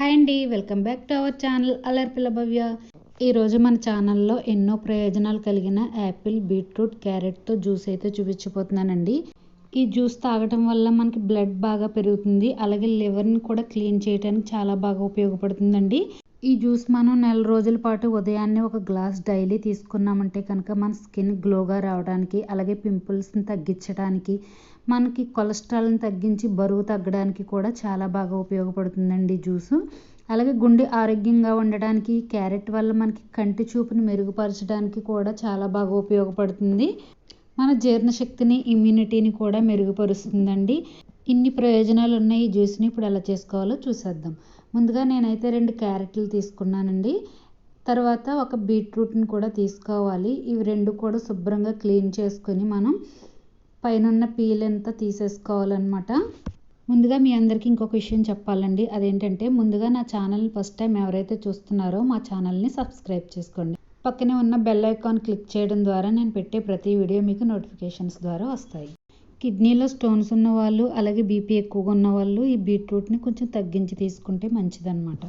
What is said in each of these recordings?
Hi అండి welcome back to our channel అలర్పిల్ల Bhavya. ఈరోజు మన ఛానల్లో ఎన్నో ప్రయోజనాలు కలిగిన యాపిల్ బీట్రూట్ క్యారెట్తో జ్యూస్ అయితే చూపించబోతున్నానండి. ఈ జ్యూస్ తాగటం వల్ల మనకి బ్లడ్ బాగా పెరుగుతుంది అలాగే లివర్ని కూడా క్లీన్ చేయడానికి చాలా బాగా ఉపయోగపడుతుందండి. ఈ జ్యూస్ మనం నెల రోజుల పాటు ఉదయాన్నే ఒక గ్లాస్ డైలీ తీసుకున్నామంటే కనుక మన స్కిన్ గ్లోగా రావడానికి అలాగే పింపుల్స్ని తగ్గించడానికి మనకి కొలెస్ట్రాల్ని తగ్గించి బరువు తగ్గడానికి కూడా చాలా బాగా ఉపయోగపడుతుందండి జ్యూసు. అలాగే గుండె ఆరోగ్యంగా ఉండడానికి క్యారెట్ వల్ల మనకి కంటి చూపుని మెరుగుపరచడానికి కూడా చాలా బాగా ఉపయోగపడుతుంది. మన జీర్ణశక్తిని ఇమ్యూనిటీని కూడా మెరుగుపరుస్తుందండి. ఇన్ని ప్రయోజనాలు ఉన్నాయి ఈ జ్యూస్ని ఇప్పుడు ఎలా చేసుకోవాలో చూసేద్దాం. ముందుగా నేనైతే రెండు క్యారెట్లు తీసుకున్నానండి. తర్వాత ఒక బీట్రూట్ని కూడా తీసుకోవాలి. ఇవి రెండు కూడా శుభ్రంగా క్లీన్ చేసుకొని మనం పైన పీల్ అంతా తీసేసుకోవాలన్నమాట. ముందుగా మీ అందరికీ ఇంకొక విషయం చెప్పాలండి. అదేంటంటే ముందుగా నా ఛానల్ ఫస్ట్ టైం ఎవరైతే చూస్తున్నారో మా ఛానల్ని సబ్స్క్రైబ్ చేసుకోండి. పక్కనే ఉన్న బెల్ ఐకాన్ క్లిక్ చేయడం ద్వారా నేను పెట్టే ప్రతి వీడియో మీకు నోటిఫికేషన్స్ ద్వారా వస్తాయి. కిడ్నీలో స్టోన్స్ ఉన్నవాళ్ళు అలాగే బీపీ ఎక్కువగా ఉన్నవాళ్ళు ఈ బీట్రూట్ని కొంచెం తగ్గించి తీసుకుంటే మంచిదన్నమాట.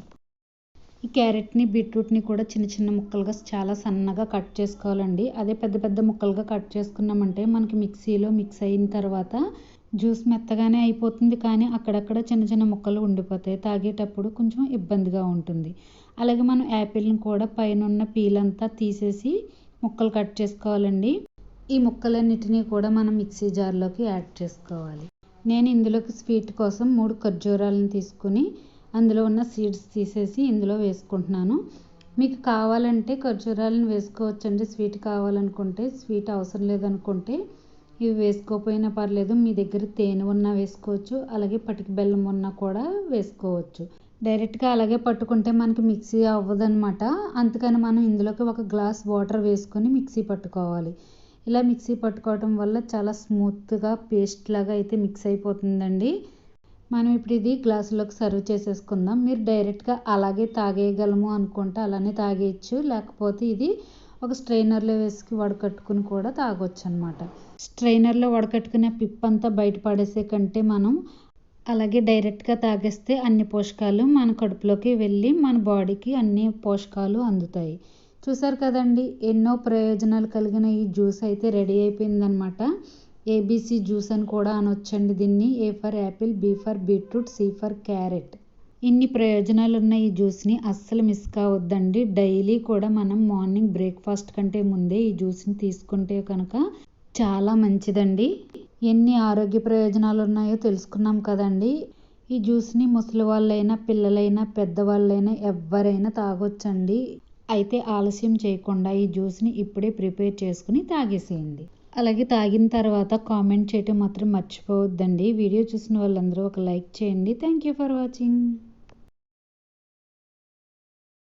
ఈ క్యారెట్ని బీట్రూట్ని కూడా చిన్న చిన్న ముక్కలుగా చాలా సన్నగా కట్ చేసుకోవాలండి. అదే పెద్ద పెద్ద ముక్కలుగా కట్ చేసుకున్నామంటే మనకి మిక్సీలో మిక్స్ అయిన తర్వాత జ్యూస్ మెత్తగానే అయిపోతుంది కానీ అక్కడక్కడ చిన్న చిన్న ముక్కలు ఉండిపోతాయి. తాగేటప్పుడు కొంచెం ఇబ్బందిగా ఉంటుంది. అలాగే మనం యాపిల్ని కూడా పైన ఉన్న పీల్ అంతా తీసేసి ముక్కలు కట్ చేసుకోవాలండి. ఈ ముక్కలన్నిటినీ కూడా మనం మిక్సీ జార్లోకి యాడ్ చేసుకోవాలి. నేను ఇందులోకి స్వీట్ కోసం మూడు ఖర్జూరాలను తీసుకుని అందులో ఉన్న సీడ్స్ తీసేసి ఇందులో వేసుకుంటున్నాను. మీకు కావాలంటే ఖర్జూరాలను వేసుకోవచ్చండి. స్వీట్ కావాలనుకుంటే స్వీట్ అవసరం లేదనుకుంటే ఇవి వేసుకోకపోయినా పర్లేదు. మీ దగ్గర తేనె ఉన్నా వేసుకోవచ్చు. అలాగే పటిక బెల్లం ఉన్నా కూడా వేసుకోవచ్చు. డైరెక్ట్గా అలాగే పట్టుకుంటే మనకి మిక్సీ అవ్వదనమాట అందుకని మనం ఇందులోకి ఒక గ్లాస్ వాటర్ వేసుకొని మిక్సీ పట్టుకోవాలి. ఇలా మిక్సీ పట్టుకోవటం వల్ల చాలా స్మూత్గా పేస్ట్ లాగా అయితే మిక్స్ అయిపోతుందండి. మనం ఇప్పుడు ఇది గ్లాసులోకి సర్వ్ చేసేసుకుందాం. మీరు డైరెక్ట్గా అలాగే తాగేయగలము అనుకుంటే అలానే తాగేయచ్చు. లేకపోతే ఇది ఒక స్ట్రైనర్లో వేసి వడకట్టుకుని కూడా తాగొచ్చు అనమాట స్ట్రైనర్లో వడకట్టుకునే పిప్ అంతా బయట పడేసే కంటే మనం అలాగే డైరెక్ట్గా తాగేస్తే అన్ని పోషకాలు మన కడుపులోకి వెళ్ళి మన బాడీకి అన్ని పోషకాలు అందుతాయి. చూసారు కదండి ఎన్నో ప్రయోజనాలు కలిగిన ఈ జ్యూస్ అయితే రెడీ అయిపోయిందనమాట ఏబీసీ జ్యూస్ అని కూడా అనొచ్చండి దీన్ని. A for apple B for beetroot C for carrot. ఇన్ని ప్రయోజనాలు ఉన్న ఈ జ్యూస్ని అస్సలు మిస్ కావద్దండి. డైలీ కూడా మనం మార్నింగ్ బ్రేక్ఫాస్ట్ కంటే ముందే ఈ జ్యూస్ని తీసుకుంటే కనుక చాలా మంచిదండి. ఎన్ని ఆరోగ్య ప్రయోజనాలు ఉన్నాయో తెలుసుకున్నాం కదండి. ఈ జ్యూస్ని ముసలి వాళ్ళైనా పిల్లలైనా పెద్దవాళ్ళైనా ఎవరైనా తాగొచ్చండి. అయితే ఆలస్యం చేయకుండా ఈ జ్యూస్ని ఇప్పుడే ప్రిపేర్ చేసుకుని తాగేసేయండి. అలాగే తాగిన తర్వాత కామెంట్ చేయటం మాత్రం మర్చిపోవద్దండి. వీడియో చూసిన వాళ్ళందరూ ఒక లైక్ చేయండి. Thank you for watching.